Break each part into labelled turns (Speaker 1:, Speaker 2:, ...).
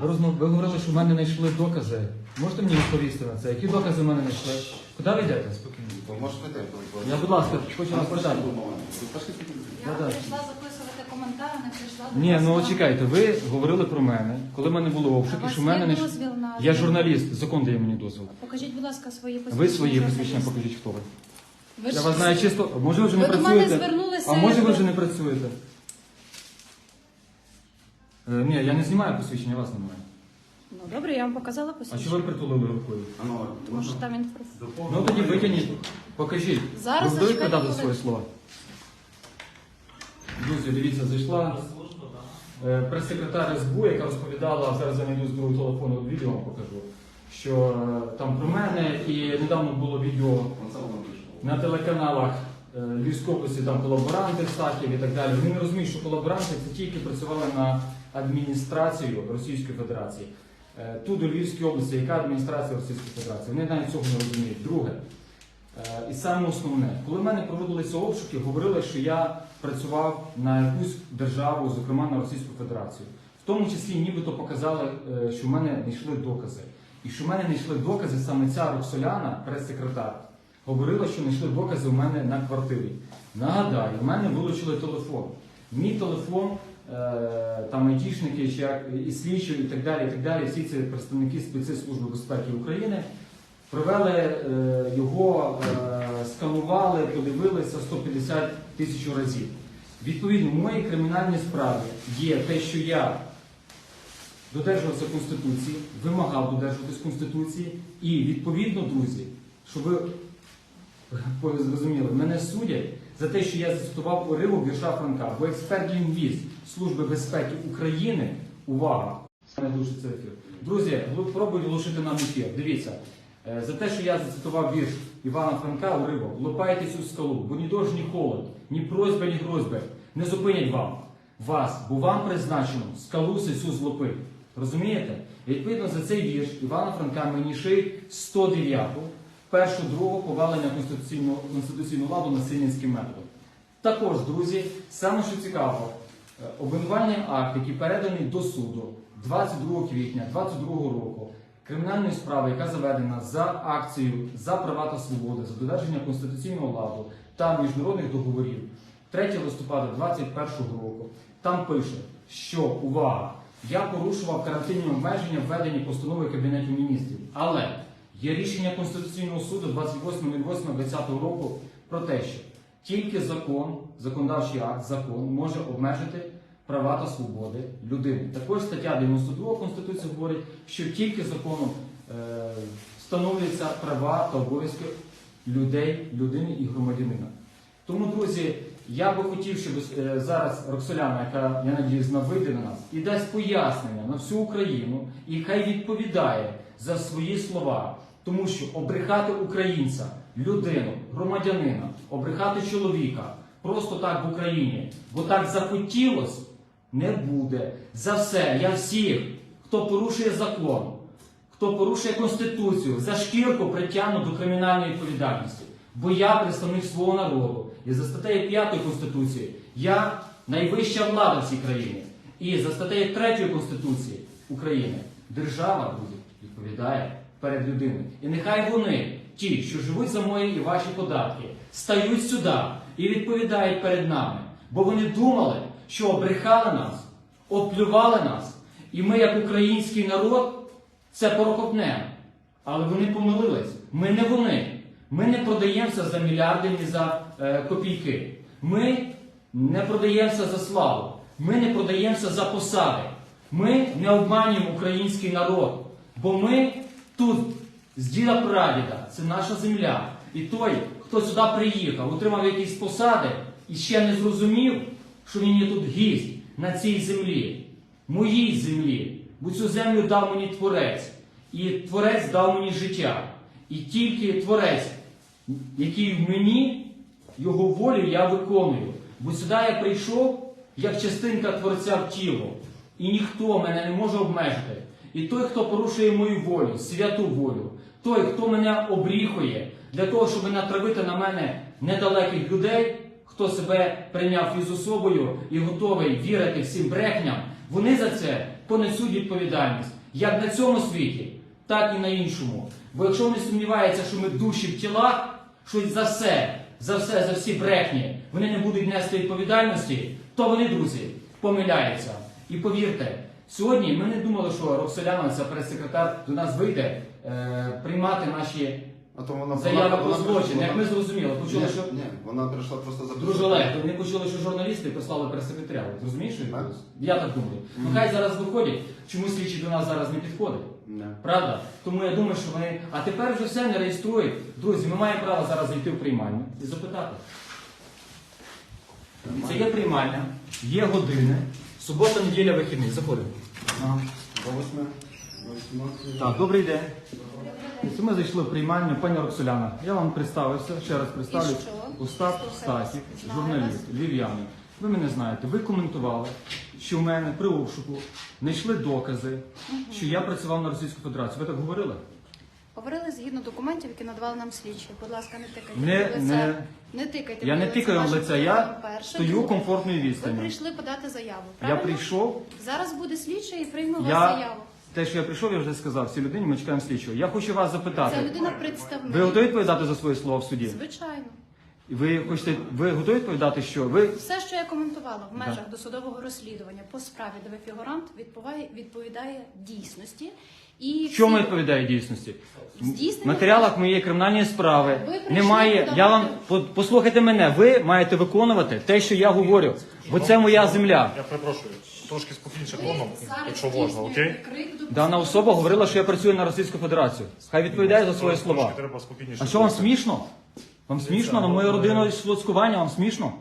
Speaker 1: Ви, розмов... ви говорили, що в мене знайшли докази. Можете мені відповісти на це? Які докази в мене знайшли? Куди ви йдете? Спокійно.
Speaker 2: Можете?
Speaker 1: Я, будь ласка, хочу вас питати.
Speaker 3: Я
Speaker 1: Да-да.
Speaker 3: прийшла записувати коментар, не прийшла до
Speaker 1: Ні,
Speaker 3: вас
Speaker 1: ну
Speaker 3: на-
Speaker 1: чекайте, ви говорили про мене, коли в мене були
Speaker 3: у
Speaker 1: обшуки,
Speaker 3: вас
Speaker 1: що в мене
Speaker 3: є
Speaker 1: не
Speaker 3: дозвіл на
Speaker 1: Я журналіст, закон дає мені дозвіл.
Speaker 3: Покажіть, будь ласка, свої посвідчення.
Speaker 1: Ви свої посвідчення
Speaker 3: журналіста.
Speaker 1: покажіть, хто ви.
Speaker 3: Ви
Speaker 1: Я
Speaker 3: ж-
Speaker 1: вас знаю чисто. Може ви вже не
Speaker 3: Ви до мене
Speaker 1: працюєте?
Speaker 3: звернулися
Speaker 1: А може ви вже не працюєте? Е, ні, я не знімаю посвідчення, вас немає.
Speaker 3: Ну добре, я вам показала
Speaker 1: А
Speaker 3: посвідчення.
Speaker 1: що ви притулили рукою?
Speaker 3: Тому що там інформація.
Speaker 1: Ну тоді витягніть, покажіть.
Speaker 3: Зараз
Speaker 1: ви
Speaker 3: зачекайте
Speaker 1: дати
Speaker 3: хвилинку.
Speaker 1: слова. Друзі, дивіться, зайшла е, прес-секретар СБУ, яка розповідала, зараз я знайду з другого телефону відео вам покажу, що е, там про мене і недавно було відео на телеканалах е, Львівської області там колаборанти Стахів і так далі. Вони не розуміють, що колаборанти це ті, які працювали на адміністрацію Російської Федерації. Е, Тут у Львівській області, яка адміністрація Російської Федерації? Вони навіть цього не розуміють. Друге, е, і саме основне, коли в мене проводилися обшуки, говорили, що я працював на якусь державу, зокрема на Російську Федерацію. В тому числі нібито показали, е, що в мене знайшли докази. І що в мене знайшли докази саме ця Роксоляна, прес-секретар, говорила, що знайшли докази у мене на квартирі. Нагадаю, в мене вилучили телефон. Мій телефон, там айтішники, і слідчі, і так далі, і так далі, всі ці представники спецслужби безпеки України провели е, його, е, сканували, подивилися 150 тисяч разів. Відповідно, в моїй кримінальній справі є те, що я додержувався Конституції, вимагав додержуватись Конституції, і відповідно, друзі, щоб ви зрозуміли, мене судять за те, що я зацитував уривок вірша Франка, бо експерт-лінгвіст Служби безпеки України, увага, саме дуже це ефір. Друзі, пробуйте глушити нам ефір. Дивіться, е, за те, що я зацитував вірш Івана Франка, уривок, лопайтесь у скалу, бо ні дощ, ні холод, ні просьба, ні грозби не зупинять вам вас, бо вам призначено скалу сесю злопити. Розумієте? Відповідно за цей вірш Івана Франка мені шиють 109-ту, першу другу повалення конституційного, конституційного ладу насильницьким методом. Також, друзі, саме що цікаво, е, обвинувальний акт, який переданий до суду 22 квітня 2022 року, кримінальної справи, яка заведена за акцією за права та свободи, за додержання конституційного ладу та міжнародних договорів 3 листопада 2021 року, там пише, що увага, я порушував карантинні обмеження, введені постановою Кабінету міністрів. Але є рішення Конституційного суду 28.08.2020 року про те, що тільки закон, законодавчий акт, закон може обмежити права та свободи людини. Також стаття 92 Конституції говорить, що тільки законом е, встановлюються права та обов'язки людей, людини і громадянина. Тому, друзі, я би хотів, щоб е, зараз Роксоляна, яка я надіюсь, вийде на нас, і дасть пояснення на всю Україну, і хай відповідає за свої слова, тому що обрехати українця, людину, громадянина, обрехати чоловіка просто так в Україні, бо так захотілось, не буде. За все, я всіх, хто порушує закон, хто порушує Конституцію, за шкірку притягну до кримінальної відповідальності. Бо я представник свого народу. І за статтею 5 Конституції я найвища влада в цій країні. І за статтею 3 Конституції України держава, друзі, відповідає перед людиною. І нехай вони, ті, що живуть за мої і ваші податки, стають сюди і відповідають перед нами. Бо вони думали, що обрехали нас, оплювали нас, і ми, як український народ, це порохопнемо. Але вони помилились. Ми не вони. Ми не продаємося за мільярди ні за е, копійки. Ми не продаємося за славу. Ми не продаємося за посади. Ми не обманюємо український народ. Бо ми тут з діда прадіда, це наша земля. І той, хто сюди приїхав, отримав якісь посади і ще не зрозумів, що він є тут гість на цій землі, моїй землі. Бо цю землю дав мені творець. І творець дав мені життя. І тільки творець, який в мені, його волю я виконую. Бо сюди я прийшов як частинка творця в тіло. І ніхто мене не може обмежити. І той, хто порушує мою волю, святу волю, той, хто мене обріхує для того, щоб натравити на мене недалеких людей, хто себе прийняв із особою і готовий вірити всім брехням, вони за це понесуть відповідальність як на цьому світі, так і на іншому. Бо якщо вони сумніваються, що ми душі в тілах, що за все, за все, за всі брехні, вони не будуть нести відповідальності, то вони, друзі, помиляються. І повірте, сьогодні ми не думали, що Роксоляна, ця прес-секретар, до нас вийде е, приймати наші
Speaker 2: А то вона
Speaker 1: заяви про злочин. Як ми зрозуміли, почули, що
Speaker 2: ні, вона прийшла просто за
Speaker 1: Друже Олег, то вони почули, що журналісти прислали прес-секретаря. Розумієш, що відбулося? Я так думаю. Ну хай зараз виходять, чому слідчі до нас зараз не підходить.
Speaker 2: Ні.
Speaker 1: Правда? Тому я думаю, що вони. А тепер вже все не реєструють. Друзі, ми маємо право зараз зайти в приймальню і запитати. Це є приймальня, є години, субота, неділя, вихідний. Заходимо.
Speaker 2: До восьми. Восьми.
Speaker 1: Так, добрий день. Ось Ми зайшли в приймальню, пані Роксоляна. Я вам представився, ще раз представлю.
Speaker 3: І що?
Speaker 1: Остап
Speaker 3: Слухаю вас.
Speaker 1: Журналіст, львів'янин. Ви мене знаєте, ви коментували, що в мене при обшуку знайшли докази, що я працював на Російську Федерацію. Ви так говорили?
Speaker 3: Говорили згідно документів, які надавали нам слідчі. Будь ласка, не тикайте
Speaker 1: Не- не-
Speaker 3: Не тикайте
Speaker 1: Я
Speaker 3: мені
Speaker 1: не
Speaker 3: в
Speaker 1: тикаю лиця. Я
Speaker 3: перше.
Speaker 1: стою
Speaker 3: Друге.
Speaker 1: комфортною
Speaker 3: Ви
Speaker 1: відстані.
Speaker 3: прийшли подати заяву.
Speaker 1: Я
Speaker 3: Правильно?
Speaker 1: прийшов.
Speaker 3: Зараз буде слідчий і прийме у вас
Speaker 1: Я
Speaker 3: заяву.
Speaker 1: те, що я прийшов, я вже сказав. Цій людині ми чекаємо слідчого. Я хочу вас
Speaker 3: Ця
Speaker 1: запитати.
Speaker 3: людина представник.
Speaker 1: Ви готові відповідати за своє слово в суді?
Speaker 3: Звичайно.
Speaker 1: Ви хочете, ви готові відповідати, що ви
Speaker 3: Все, що я коментувала в межах досудового розслідування по справі, де ви фігурант, відповідає, відповідає дійсності. І
Speaker 1: В чому
Speaker 3: всі-
Speaker 1: відповідає дійсності?
Speaker 3: Здійснення
Speaker 1: В матеріалах моєї кримінальної справи
Speaker 3: Ви прийшли
Speaker 1: немає. Я вам по- послухайте мене. Ви маєте виконувати те, що я говорю, бо це моя земля.
Speaker 4: Я перепрошую, трошки спокійніше
Speaker 3: ви
Speaker 4: тоном,
Speaker 3: зараз
Speaker 4: якщо можна,
Speaker 3: здійснюєте
Speaker 4: окей?
Speaker 3: крик до
Speaker 1: Дана особа говорила, що я працюю на Російську Федерацію. Хай відповідає за свої слова.
Speaker 4: Треба спокійніше.
Speaker 1: А що вам
Speaker 4: говорити.
Speaker 1: смішно? Вам смішно на мою родину слуцькування? Вам смішно?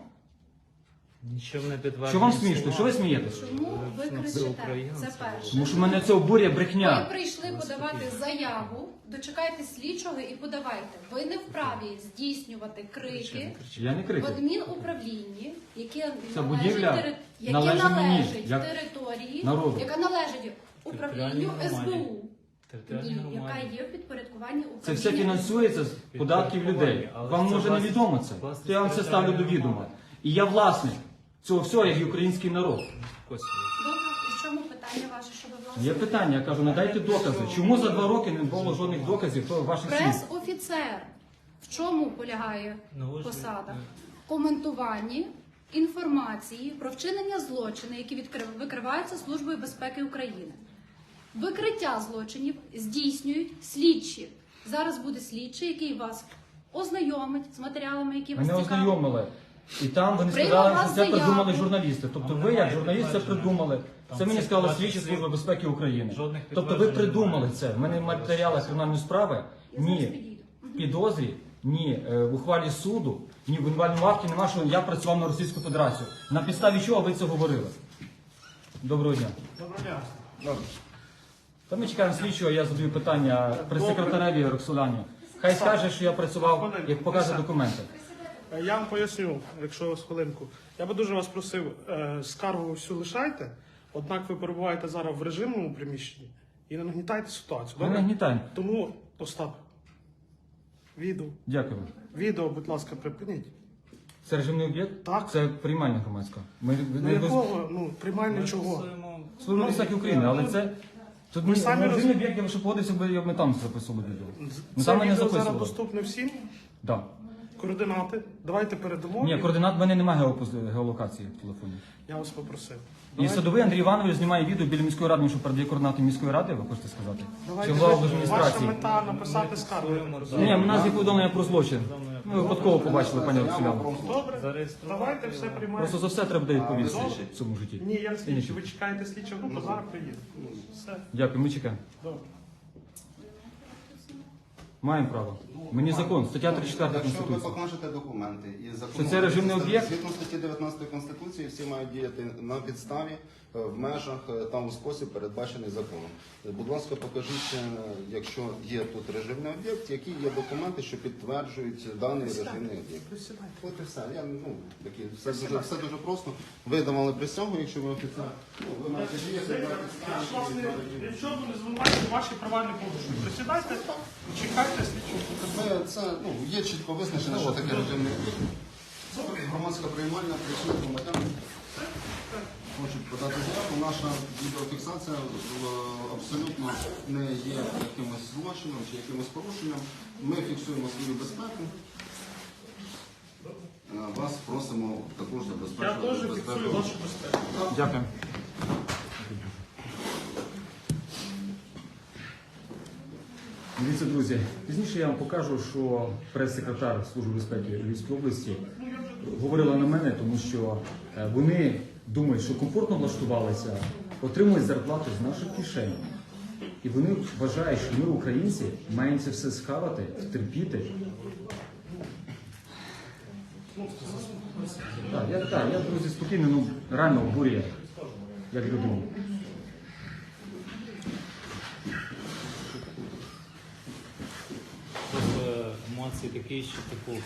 Speaker 5: Нічого не підтверджує.
Speaker 1: Що вам смішно? Що ви смієтесь?
Speaker 3: Чому ви кричите? Це перше.
Speaker 1: Тому що мене це обурює
Speaker 3: Ви прийшли подавати заяву, дочекайте слідчого і подавайте. Ви не вправі здійснювати крики
Speaker 1: Я не
Speaker 3: в
Speaker 1: кричу.
Speaker 3: адмінуправлінні, яке
Speaker 1: Це
Speaker 3: належить,
Speaker 1: будівля
Speaker 3: тери- яке
Speaker 1: належить мені, як
Speaker 3: території,
Speaker 1: народу.
Speaker 3: яка належить управлінню
Speaker 5: Територіальній.
Speaker 3: СБУ. Ні, яка є в підпорядкуванні управління.
Speaker 1: Це все фінансується з податків людей.
Speaker 5: Але
Speaker 1: Вам
Speaker 5: це
Speaker 1: може
Speaker 5: власність-
Speaker 1: невідомо це.
Speaker 5: власність
Speaker 1: То я вам це ставлю до відома. І я власник цього всього, як і український народ.
Speaker 3: Добре, і в чому питання ваше, що ви власне?
Speaker 1: Є питання, я кажу, надайте докази. Чому за два роки не було жодних доказів то ваших слів?
Speaker 3: Прес-офіцер. В чому полягає
Speaker 5: Ну,
Speaker 3: посада? Коментуванні інформації про вчинення злочинів, які відкрив- викриваються Службою безпеки України. Викриття злочинів здійснюють слідчі. Зараз буде слідчий, який вас ознайомить з матеріалами, які вас
Speaker 1: Мене
Speaker 3: цікавлять.
Speaker 1: ознайомили. І там вони
Speaker 3: Прийняв
Speaker 1: сказали, що це
Speaker 3: заяву.
Speaker 1: придумали журналісти. Тобто ви, як журналіст, це придумали.
Speaker 5: Там
Speaker 1: Це мені
Speaker 5: 20
Speaker 1: слідчі служба безпеки України.
Speaker 5: Жодних
Speaker 1: Тобто ви
Speaker 5: підтверджень
Speaker 1: придумали
Speaker 5: немає.
Speaker 1: це. В мене в матеріалах кримінальної справи
Speaker 3: Я зараз
Speaker 1: ні
Speaker 3: підійду.
Speaker 1: в підозрі, ні е, в ухвалі суду, ні в інвальному акті нема, що я працював на Російську Федерацію. На підставі чого ви це говорили? Доброго дня.
Speaker 4: Доброго дня.
Speaker 2: Добре.
Speaker 1: Та ми чекаємо слідчого, я задаю питання прес-секретареві Роксоляні. Хай скаже, що я працював, як покаже документи.
Speaker 6: Е, Я вам поясню, якщо з хвилинку. Я би дуже вас просив, е, скаргу всю лишайте, однак ви перебуваєте зараз в режимному приміщенні і не нагнітайте ситуацію.
Speaker 1: Ми не
Speaker 6: Добре? Тому, Остап, відео,
Speaker 1: Дякую.
Speaker 6: відео, будь ласка, припиніть.
Speaker 1: Це режимний об'єкт?
Speaker 6: Так.
Speaker 1: Це приймальня громадська. Ми
Speaker 6: Ну
Speaker 1: не
Speaker 6: якого? Ну, приймальне чого?
Speaker 1: Служба безпеки України, але це. Тут ми
Speaker 6: самі
Speaker 1: режимний
Speaker 6: роз-
Speaker 1: об'єкт, я б ще погодився, бо я б ми там записували відео.
Speaker 6: Це
Speaker 1: там не
Speaker 6: відео зараз
Speaker 1: записували.
Speaker 6: доступне всім.
Speaker 1: Да.
Speaker 6: Координати. Давайте передамо.
Speaker 1: Ні, координат в мене немає геолокації в телефоні.
Speaker 6: Я вас попросив.
Speaker 1: І
Speaker 6: Давайте-
Speaker 1: садовий Андрій Іванович знімає відео біля міської ради, що передає координати міської ради, ви хочете сказати?
Speaker 6: Давайте
Speaker 1: Чи
Speaker 6: Ваша
Speaker 1: адміністрації?
Speaker 6: мета написати скаргу.
Speaker 1: Ні, в нас є повідомлення про злочин. Ми випадково побачили пані Роксоляну.
Speaker 6: Добре, давайте все приймаємо.
Speaker 1: Просто за все треба буде відповісти в цьому житті.
Speaker 6: Ні, я слідчий. Ви чекаєте слідчого групу, зараз приїду. Все,
Speaker 1: Дякую, ми чекаємо.
Speaker 6: добре.
Speaker 1: Маємо право. Мені закон, стаття 34
Speaker 2: Якщо ви
Speaker 1: Конституції.
Speaker 2: покажете документи і закон
Speaker 1: Що це режимний об'єкт?
Speaker 2: згідно статті 19 Конституції, всі мають діяти на підставі, е, в межах е, та у спосіб передбачений законом. Е, Будь ласка, покажіть, е, якщо є тут режимний об'єкт, які є документи, що підтверджують даний режимний об'єкт.
Speaker 6: Присідайте.
Speaker 2: От і все. Я ну такі все дуже все дуже просто. Ви давали присягу, якщо ви офіцер. Ну, ви маєте діяти на підставі.
Speaker 6: Якщо ви не звинувачуєте ваші права не порушені, присідайте, чекайте
Speaker 2: Це ну є чітко визначено, що таке. Це громадська приймальна працює громадян. хочуть подати заяву, наша відеофіксація абсолютно не є якимось злочином чи якимось порушенням. Ми фіксуємо свою безпеку. Е, Вас просимо також
Speaker 6: Я
Speaker 2: забезпечувати
Speaker 6: теж
Speaker 2: безпеку.
Speaker 6: фіксую вашу безпеку.
Speaker 1: Дякую. Дивіться, друзі, пізніше я вам покажу, що прес-секретар Служби безпеки Львівської області говорила на мене, тому що е, вони думають, що комфортно влаштувалися, отримують зарплату з наших кишень. І вони вважають, що ми, українці, маємо це все схавати, втерпіти. Так, я, так, я, друзі, спокійно, ну, реально обурює, як людину.
Speaker 5: Емоції такі, що типу. е,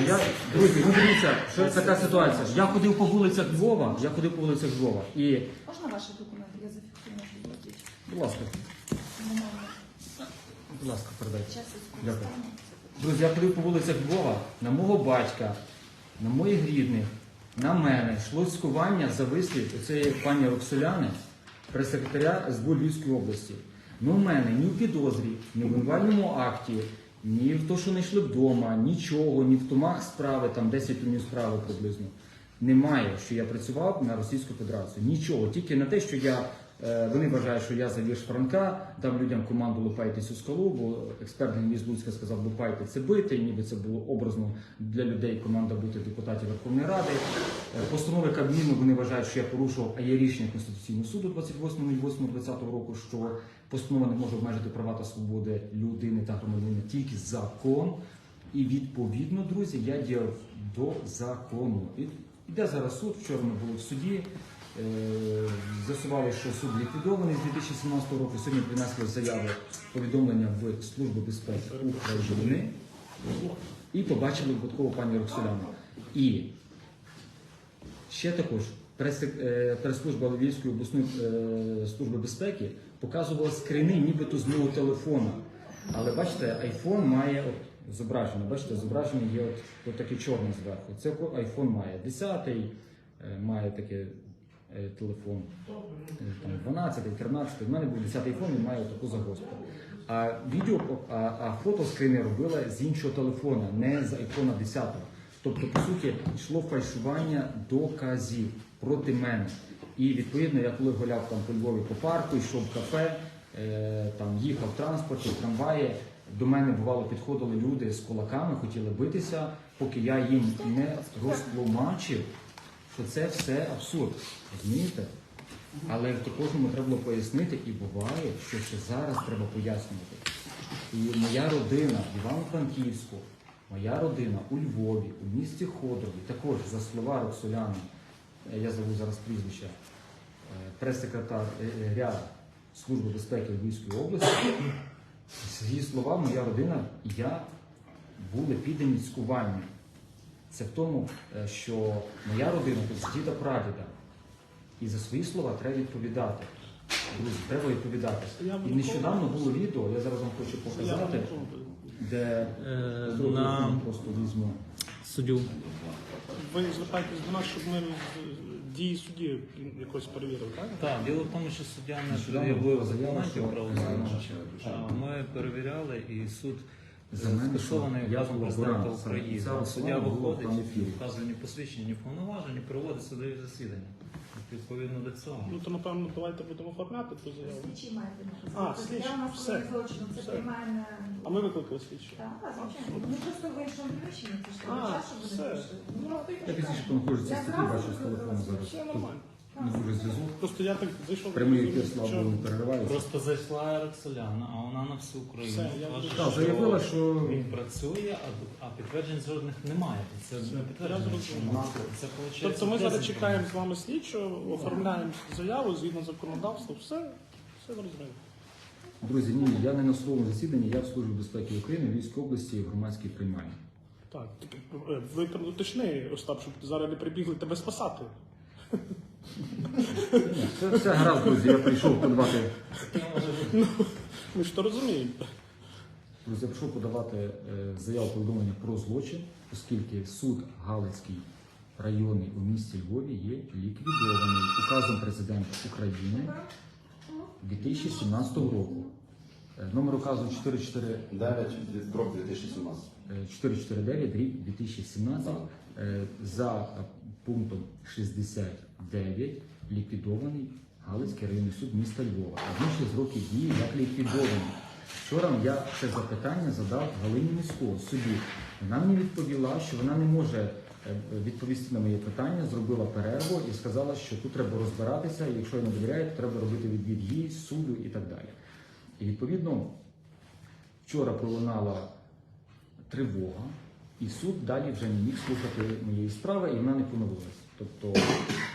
Speaker 1: Ну, Я, друзі, ну дивіться, що це така ситуація. Я ходив по вулицях Львова, я ходив по вулицях Львова. І,
Speaker 7: Можна ваші документи? Я зафіксую нашу зустріч.
Speaker 1: будь ласка, будь ласка, передайте.
Speaker 7: Час
Speaker 1: Дякую. Друзі, я ходив по вулицях Львова, на мого батька, на моїх рідних, на мене йшло цькування за вислів цієї пані Роксоляни, прес-секретаря СБУ Львівської області. Ну, в мене ні в підозрі, ні в обвинувальному акті, ні в то, що не йшли вдома, нічого, ні в томах справи, там 10 томів справи приблизно. Немає, що я працював на Російську Федерацію. Нічого, тільки на те, що я вони вважають, що я завірш Франка, дав людям команду лупайте цю скалу, бо експерт Генвіз Луцька сказав, лупайте це бити, ніби це було образно для людей команда бути депутатів Верховної Ради. Е, Постанови Кабміну вони вважають, що я порушував, а є рішення Конституційного суду 28.08.20 року, що постанова не може обмежити права та свободи людини та громадянина тільки закон. І відповідно, друзі, я діяв до закону. Іде зараз суд, вчора ми були в суді. Е, З'ясували, що суд ліквідований з 2017 року. Сьогодні принесли заяви повідомлення в Службу безпеки України і побачили випадково пані Роксоляну. І ще також е, прес-служба Львівської обласної е, служби безпеки показувала скрини, нібито з мого телефону. Але бачите, айфон має от, зображення. Бачите, зображення є от, от таке чорне зверху. Це айфон має 10-й, е, має таке телефон. е, Там 12, 13, в мене був 10 айфон, він має таку загрозку. А відео, а, а фото скрини робила з іншого телефона, не з айфона 10. Тобто, по суті, йшло фальшування доказів проти мене. І відповідно, я коли гуляв там по Львові по парку, йшов в кафе, е, там їхав в трамваї. До мене бувало підходили люди з кулаками, хотіли битися, поки я їм не розтлумачив, що це все абсурд. Розумієте? Але то кожному треба було пояснити, і буває, що ще зараз треба пояснювати. І моя родина в Івано-Франківську, моя родина у Львові, у місті Ходрові, також за слова Роксоляни, я забув зараз прізвище, е, прес-секретар е, е, ряд Служби безпеки Львівської області. З її слова, моя родина я були піддані цькуванню. Це в тому, е, що моя родина тут з діда прадіда. І за свої слова треба відповідати. Друзі, треба відповідати. І нещодавно було відео, я зараз вам хочу показати, де
Speaker 5: Е, на
Speaker 1: просто візьму.
Speaker 5: суддю.
Speaker 6: Ви звертаєтесь до нас, щоб ми дії судді якось перевірили, так?
Speaker 5: Так, діло в тому, що суддя не
Speaker 1: була заява, що-
Speaker 5: Ми перевіряли і суд
Speaker 1: За мене,
Speaker 5: скасований
Speaker 1: що
Speaker 5: указом президента. України. Суддя виходить,
Speaker 1: там в ефірі.
Speaker 5: вказує ні посвідчення, ні повноваження, проводить судові засідання. Відповідно до цього.
Speaker 6: Ну то напевно давайте будемо оформляти ту заяву.
Speaker 7: Слідчий має бути.
Speaker 6: А, слідчий,
Speaker 7: нас
Speaker 6: все.
Speaker 7: злочину, це
Speaker 6: Все.
Speaker 7: приймає на...
Speaker 6: А ми викликали слідчу.
Speaker 7: Так, звичайно. Ми просто в іншому приміщенні, це ж
Speaker 6: А,
Speaker 7: часу буде
Speaker 6: все.
Speaker 7: пишати. Ну,
Speaker 1: Я пізніше понаходжуся в
Speaker 7: Я зразу
Speaker 1: бачу з телефону зараз.
Speaker 6: Все нормально.
Speaker 1: Не дуже зв'язок.
Speaker 6: Просто я так зайшов.
Speaker 1: Прямий ефір, слава
Speaker 6: що-
Speaker 1: Богу, переривається.
Speaker 5: Просто зайшла Роксоляна, а вона на всю Україну.
Speaker 6: Все, я вже-
Speaker 1: Так, заявила, що
Speaker 5: він працює, а, а підтверджень жодних немає. Це не підтвердження.
Speaker 6: Я зрозумів.
Speaker 5: Це виходить.
Speaker 6: Тобто ми зараз чекаємо з вами слідчого, оформляємо заяву згідно законодавства, все, все зрозуміло.
Speaker 1: друзі, ні, я не на судовому засіданні, я в Службі безпеки України в Львівській області в громадській приймальні.
Speaker 6: Так, е, ви уточни, Остап, щоб зараз не прибігли тебе спасати.
Speaker 1: Це все гаразд, друзі, я прийшов подавати.
Speaker 6: Ми ж то розуміємо.
Speaker 1: Друзі, я прийшов подавати е, заяву повідомлення про злочин, оскільки суд Галицький районний у місті Львові є ліквідований указом президента України 2017 року. Е, Номер указу 44
Speaker 2: 9 від дроб 2017.
Speaker 1: Е, 449 рік 2017 е, за е, пунктом 69 ліквідований Галицький районний суд міста Львова. А він з років дії як ліквідований. Вчора я це запитання задав Галині Міського судді. Вона мені відповіла, що вона не може е, відповісти на моє питання, зробила перерву і сказала, що тут треба розбиратися, і якщо я не довіряю, то треба робити відвід їй, суду і так далі. І відповідно вчора пролунала тривога, і суд далі вже не міг слухати моєї справи, і вона не поновилась. Тобто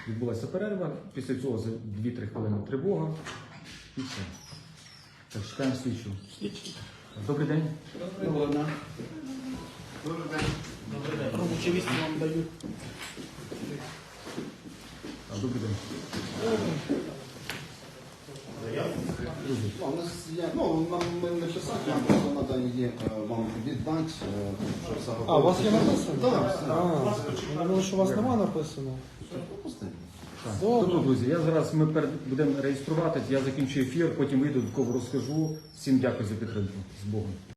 Speaker 1: відбулася перерва, після цього за 2-3 хвилини тривога і все. Так, чекаємо слідчу. Добрий день.
Speaker 2: Доброго дня. Добрий день.
Speaker 6: Робочі місце вам дають.
Speaker 1: Добрий день.
Speaker 2: Ну, нас є, ну, нам не писати, треба її е, вам віддати, е, щоб все
Speaker 8: А, у вас є написано?
Speaker 2: Так, все.
Speaker 8: А, я думаю, що у вас немає написано. Добре,
Speaker 1: друзі, я зараз ми перед будемо реєструватись, я закінчу ефір, потім вийду, кого розкажу. Всім дякую за підтримку. З Богом.